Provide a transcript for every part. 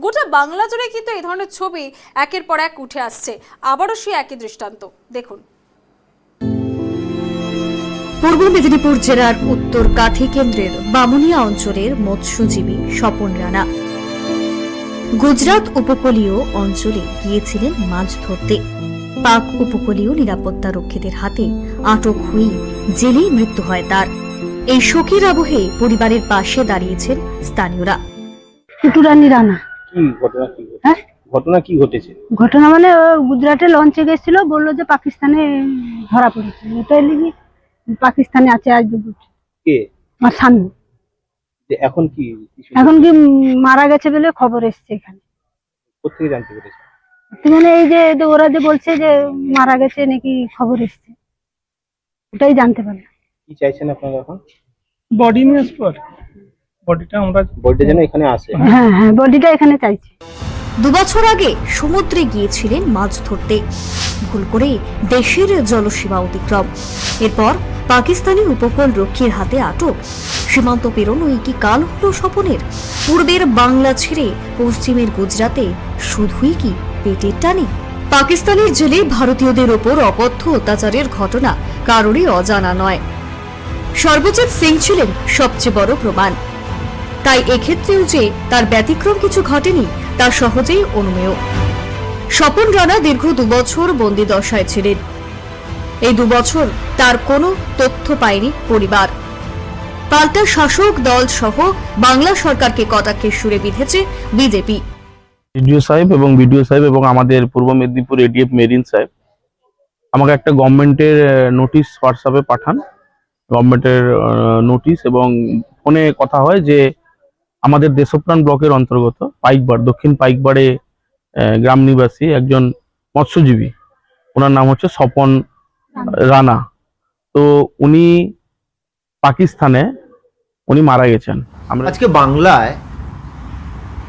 গোটা বাংলা জুড়ে কিন্তু এই ধরনের ছবি একের পর এক উঠে আসছে। আবারও সেই একই দৃষ্টান্ত। দেখুন। পূর্ব মেদিনীপুর জেলার উত্তর কাথি কেন্দ্রের বামুনিয়া অঞ্চলের মৎস্যজীবী স্বপন রানা। গুজরাট উপকূলীয় অঞ্চলে গিয়েছিলেন মাছ ধরতে। পাক উপকূলীয় নিরাপত্তা রক্ষীদের হাতে আটক হয়েই জেলেই মৃত্যু হয় তার। এই শোকের আবহে পরিবারের পাশে দাঁড়িয়েছেন স্থানীয়রা। টুটুরানি রানা। কি ঘটনা কি ঘটেছে? হ্যাঁ? ঘটনা কি ঘটেছে? ঘটনা মানে ও গুজরাটে লঞ্চে গেছিল বলল যে পাকিস্তানে ধরা পড়েছে। তাই লিখি পাকিস্তানে আছে আজ কে? আমার স্বামী। এখন কি এখন কি মারা গেছে বলে খবর এসছে এখানে। কোত্থেকে জানতে পেরেছে? মানে এই যে ওরা যে বলছে যে মারা গেছে নাকি খবর এসছে। ওটাই জানতে পারলাম। কি চাইছেন আপনারা এখন? বডি আর কি। বডিটা আমরা যেন এখানে আসে। হ্যাঁ হ্যাঁ বডিটা এখানে চাইছে। দুবছর আগে সমুদ্রে গিয়েছিলেন মাছ ধরতে। ভুল করে দেশের জলসীমা অতিক্রম। এরপর পাকিস্তানি উপকূল রক্ষীর হাতে আটক। সীমান্ত পেরোনোই কি কাল হলো স্বপনের। পূর্বের বাংলা ছেড়ে পশ্চিমের গুজরাতে শুধুই কি পেটের টানে? পাকিস্তানের জেলে ভারতীয়দের ওপর অকথ্য অত্যাচারের ঘটনা কারোরই অজানা নয়। সর্বজিৎ সিং ছিলেন সবচেয়ে বড় প্রমাণ। তাই এক্ষেত্রেও যে তার ব্যতিক্রম কিছু ঘটেনি, তা সহজেই অনুমেয়। স্বপন রানা দীর্ঘ দুবছর বন্দি দশায় ছিলেন। এই দুবছর তার কোনো তথ্য পায়নি পরিবার। পাল্টা শাসক দল সহ বাংলা সরকারকে কটাক্ষে সুরে বিঁধেছে বিজেপি। বিডিও সাহেব এবং বিডিও সাহেব এবং আমাদের পূর্ব মেদিনীপুর এডিএফ মেরিন সাহেব, আমাকে একটা গভর্নমেন্টের নোটিশ হোয়াটসঅ্যাপে পাঠান। গভর্নমেন্টের নোটিশ এবং ফোনে কথা হয় যে আমাদের দেশপ্রাণ ব্লকের অন্তর্গত পাইকবার দক্ষিণ পাইকবাড়ে আহ, গ্রাম নিবাসী একজন মৎস্যজীবী। ওনার নাম হচ্ছে স্বপন রানা। তো উনি পাকিস্তানে উনি মারা গেছেন। আমরা আজকে বাংলায়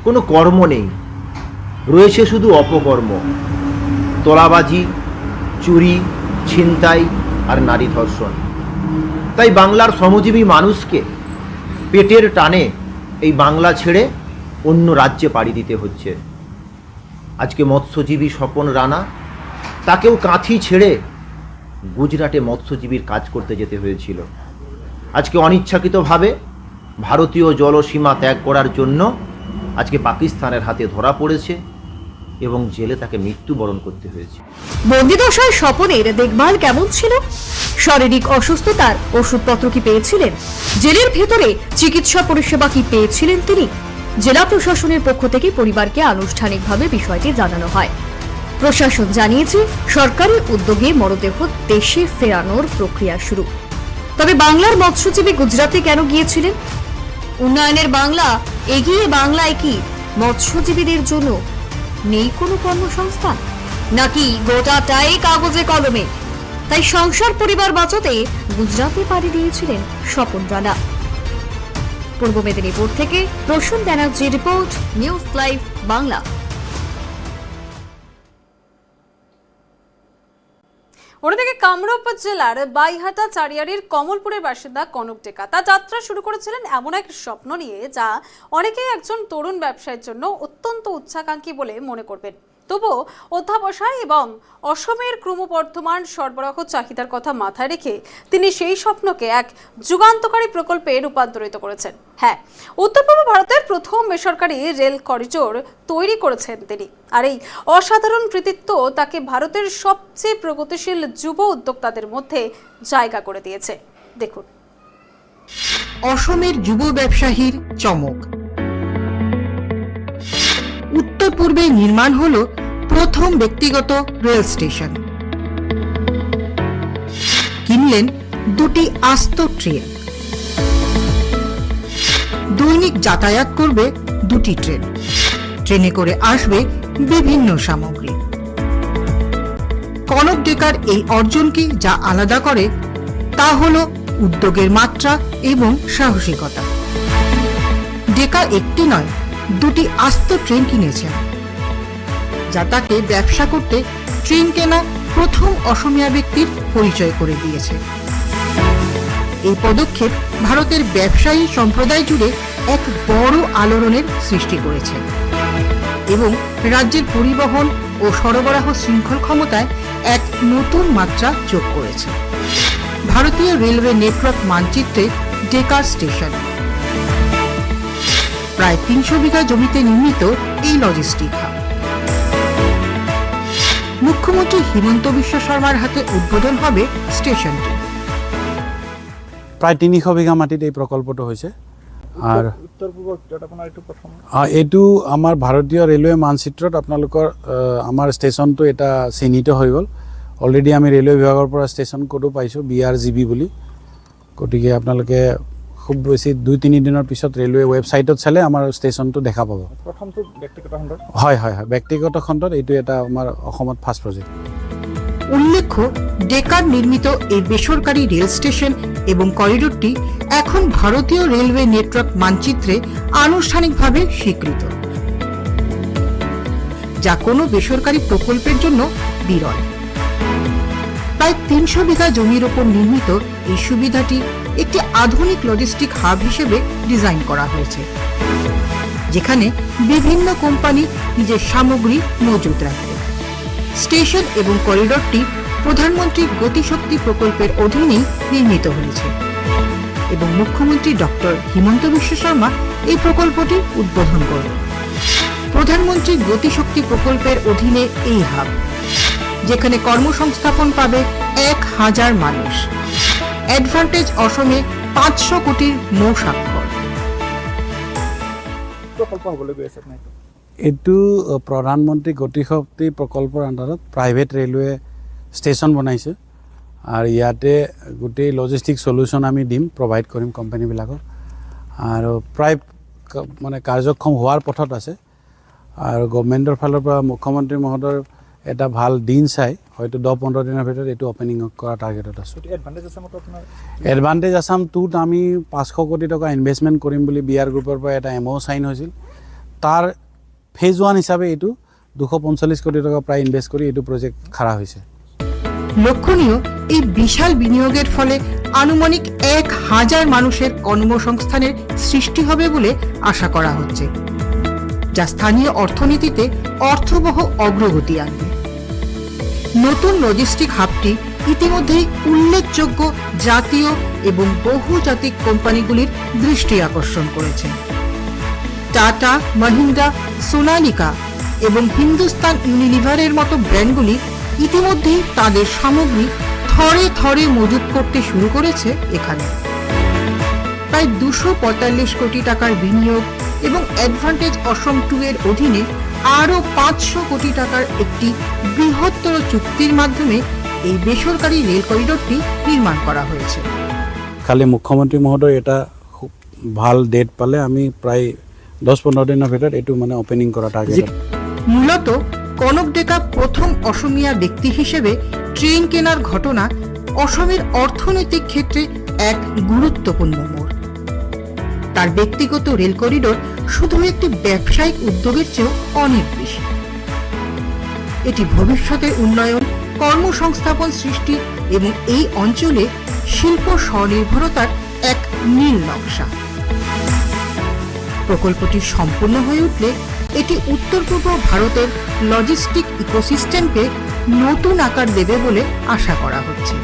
কোনো কর্ম নেই। রয়েছে শুধু অপকর্ম। তোলাবাজি চুরি ছিনতাই আর নারী ধর্ষণ। তাই বাংলার শ্রমজীবী মানুষকে পেটের টানে বাংলা ছেড়ে অন্য রাজ্যে পাড়ি দিতে হচ্ছে। আজকে মৎস্যজীবী স্বপন রানা তাকেও কাঁথি ছেড়ে গুজরাটে মৎস্যজীবীর কাজ করতে যেতে হয়েছিল। আজকে অনিচ্ছাকৃতভাবে ভারতীয় জলসীমা ত্যাগ করার জন্য আজকে পাকিস্তানের হাতে ধরা পড়েছে। এবং জেলে তাকে মৃত্যুবরণ করতে হয়েছে। বন্দিদশায় স্বপনের দেখভাল কেমন ছিল? শারীরিক অসুস্থতার ওষুধপত্র কি পেয়েছিলেন? জেলের ভেতরে চিকিৎসা পরিষেবা কি পেয়েছিলেন তিনি? জেলা প্রশাসনের পক্ষ থেকে পরিবারকে আনুষ্ঠানিকভাবে বিষয়টি জানানো হয়। প্রশাসন জানিয়েছে, সরকারি উদ্যোগে মরদেহ দেশে ফেরানোর প্রক্রিয়া শুরু। তবে বাংলার মৎস্যজীবী গুজরাটে কেন গিয়েছিলেন? উন্নয়নের বাংলা, এগিয়ে বাংলায় কি মৎস্যজীবীদের জন্য নেই কোনো কর্মসংস্থান? নাকি গোটাটাই কাগজে কলমে? তাই সংসার পরিবার বাঁচাতে গুজরাতে পাড়ি দিয়েছিলেন স্বপন রানা। পূর্ব মেদিনীপুর থেকে Prasun Banerjee report, news live, Bangla. অন্যদিকে কামরূপ জেলার বাইহাটা চারিয়ারির কমলপুরের বাসিন্দা কনক টেকা। তার যাত্রা শুরু করেছিলেন এমন এক স্বপ্ন নিয়ে যা অনেকেই একজন তরুণ ব্যবসায়ীর জন্য অত্যন্ত উচ্চাকাঙ্ক্ষী বলে মনে করবেন। তবুও অধ্যাবসায় এবং অসমের ক্রমবর্ধমান সরবরাহ চাহিদার কথা মাথায় রেখে তিনি সেই স্বপ্নকে এক যুগান্তকারী প্রকল্পে রূপান্তরিত করেছেন। হ্যাঁ উত্তর পূর্ব ভারতের প্রথম বেসরকারি রেল করিডোর তৈরি করেছেন তিনি। আর এই অসাধারণ কৃতিত্ব তাকে ভারতের সবচেয়ে প্রগতিশীল যুব উদ্যোক্তাদের মধ্যে জায়গা করে দিয়েছে। দেখুন। অসমের যুব ব্যবসায়ীর চমক। উত্তর পূর্বে নির্মাণ হল প্রথম ব্যক্তিগত রেল স্টেশন। কিনলেন দুটি আস্ত ট্রেন। দৈনিক যাতায়াত করবে দুটি ট্রেন। ট্রেনে করে আসবে বিভিন্ন সামগ্রী। কনক ডেকার এই অর্জনকে যা আলাদা করে, তা হল উদ্যোগের মাত্রা এবং সাহসিকতা। ডেকা একটি নয়, দুটি আস্ত ট্রেন কিনেছেন। যা তাকে ব্যবসা করতে ট্রেন কেনা প্রথম অসমিয়া ব্যক্তির পরিচয় করে দিয়েছে। এই পদক্ষেপ ভারতের ব্যবসায়ী সম্প্রদায় জুড়ে এক বড় আলোড়নের সৃষ্টি করেছে এবং রাজ্যের পরিবহন ও সরবরাহ শৃঙ্খল ক্ষমতায় এক নতুন মাত্রা যোগ করেছে। ভারতীয় রেলওয়ে নেটওয়ার্ক মানচিত্রে ডেকার স্টেশন। প্রায় তিনশো বিঘা জমিতে নির্মিত এই লজিস্টিক হাব মুখ্যমন্ত্রী হিমন্ত বিশ্ব শর্মার হাতে উদ্বোধন হবে স্টেশনটি। প্ৰায় তিনিশ বিঘা মাটিত এই প্ৰকল্পটো হৈছে আৰু উত্তৰ পূৰ্বৰ ভিতৰত আপোনাৰ এইটো আমাৰ ভাৰতীয় ৰেলৱে মানচিত্ৰত আপোনালোকৰ আমাৰ ষ্টেচনটো এটা চিহ্নিত হৈ গ'ল। অলৰেডি আমি ৰেলৱে বিভাগৰ পৰা ষ্টেচন কোডো পাইছোঁ বি আৰ জি বি বুলি। গতিকে আপোনালোকে খুব বেছি দুই তিনিদিনৰ পিছত ৰেলৱে ৱেবছাইটত চালে আমাৰ ষ্টেচনটো দেখা পাব। প্ৰথমটো ব্যক্তিগত খণ্ডত? হয় হয় হয়। ব্যক্তিগত খণ্ডত এইটো এটা আমাৰ অসমত ফাৰ্ষ্ট প্ৰজেক্ট উল্লেখ্য ডেকার নির্মিত এই বেসরকারি রেল স্টেশন এবং করিডোরটি এখন ভারতীয় রেলওয়ে নেটওয়ার্ক মানচিত্রে আনুষ্ঠানিকভাবে স্বীকৃত। যা কোনো বেসরকারি প্রকল্পের জন্য বিরল। প্রায় তিনশো বিঘা জমির ওপর নির্মিত এই সুবিধাটি একটি আধুনিক লজিস্টিক হাব হিসেবে ডিজাইন করা হয়েছে, যেখানে বিভিন্ন কোম্পানি নিজের সামগ্রী মজুত রাখবে স্টেশন এবং করিডোরটি প্রধানমন্ত্রী গতিশক্তি প্রকল্পের অধীনেই নির্মিত হয়েছে এবং মুখ্যমন্ত্রী ডক্টর হিমন্ত বিশ্ব শর্মা এই প্রকল্পটি উদ্বোধন করবেন প্রধানমন্ত্রী গতিশক্তি প্রকল্পের অধীনে এই হাব যেখানে কর্মসংস্থাপন পাবে এক হাজার মানুষ। অ্যাডভান্টেজ অসমে পাঁচশো কোটির মৌ স্বাক্ষর এইটো প্ৰধানমন্ত্ৰী গতি শক্তি প্ৰকল্পৰ আণ্ডাৰত প্ৰাইভেট ৰেলৱে ষ্টেচন বনাইছে। আৰু ইয়াতে গোটেই লজিষ্টিক চলিউশ্যন আমি দিম প্ৰভাইড কৰিম কোম্পানীবিলাকক আৰু প্ৰায় মানে কাৰ্যক্ষম হোৱাৰ পথত আছে। আৰু গভমেণ্টৰ ফালৰ পৰা মুখ্যমন্ত্ৰী মহোদয়ৰ এটা ভালো দিন চাই। হয়তো দহ পোন্ধৰ দিনৰ ভিতৰত এইটো অপেনিং কৰা টাৰ্গেটত আছোঁ। এডভান্টেজ আছে মতে এডভান্টেজ আছাম টুত আমি পাঁচশো কোটি টকা ইনভেষ্টমেণ্ট কৰিম বুলি বি আৰ গ্ৰুপৰ পৰা এটা এম অ' চাইন হৈছিল। তাৰ ফেজ ওৱান হিচাপে এইটো দুশ পঞ্চল্লিছ কোটি টকা প্ৰায় ইনভেষ্ট কৰি এইটো প্ৰজেক্ট খাৰা হৈছে। লক্ষণীয় এই বিশাল বিনিয়োগের ফলে আনুমানিক এক হাজার মানুষের কর্মসংস্থানের সৃষ্টি হবে বলে আশা করা হচ্ছে যা স্থানীয় অর্থনীতিতে অর্থবহ অগ্রগতি আনবে। নতুন লজিস্টিক হাবটি ইতিমধ্যেই উল্লেখযোগ্য জাতীয় এবং বহুজাতিক কোম্পানিগুলির দৃষ্টি আকর্ষণ করেছে। টাটা, মহিন্দ্রা, সোনালিকা এবং হিন্দুস্তান ইউনিলিভারের মতো ব্র্যান্ডগুলি ইতিমধ্যেই তাদের সামগ্রী থরে থরে মজুত করতে শুরু করেছে এখানে। প্রায় দুশো পঁয়তাল্লিশ কোটি টাকার বিনিয়োগ এবং অ্যাডভান্টেজ অসম টু এর অধীনে আরও পাঁচশো কোটি টাকার একটি বৃহত্তর চুক্তির মাধ্যমে এই বেসরকারি রেল করিডোরটি নির্মাণ করা হয়েছে। খালি মুখ্যমন্ত্রী মহোদয় এটা খুব ভালো ডেট পালে আমি প্রায় দশ পনেরো দিনৰ ভিতৰত এইটো মানে অপেনিং করা টাৰ্গেট মূলত কনক ডেকা প্রথম অসমিয়া ব্যক্তি হিসেবে ট্রেন কেনার ঘটনা অসমের অর্থনৈতিক ক্ষেত্রে এক গুরুত্বপূর্ণ তার ব্যক্তিগত রেল করিডোর শুধু একটি ব্যবসায়িক উদ্যোগের চেয়েও অনেক বেশি। এটি ভবিষ্যতের উন্নয়ন, কর্মসংস্থাপন সৃষ্টি এবং এই অঞ্চলে শিল্প স্বনির্ভরতার এক নীল নকশা। প্রকল্পটি সম্পূর্ণ হয়ে উঠলে এটি উত্তর পূর্ব ভারতের লজিস্টিক ইকোসিস্টেমকে নতুন আকার দেবে বলে আশা করা হচ্ছে।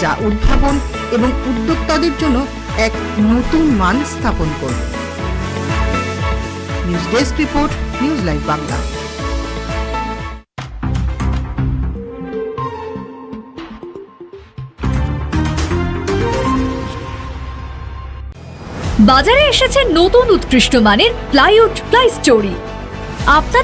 যা উদ্ভাবন এবং উদ্যোক্তাদের জন্য এক নতুন মান স্থাপন করবে news desk report, news live Bangla. বাজারে এসেছে নতুন উৎকৃষ্ট মানের প্লাইউড প্লাই স্টোরি। আপনাদের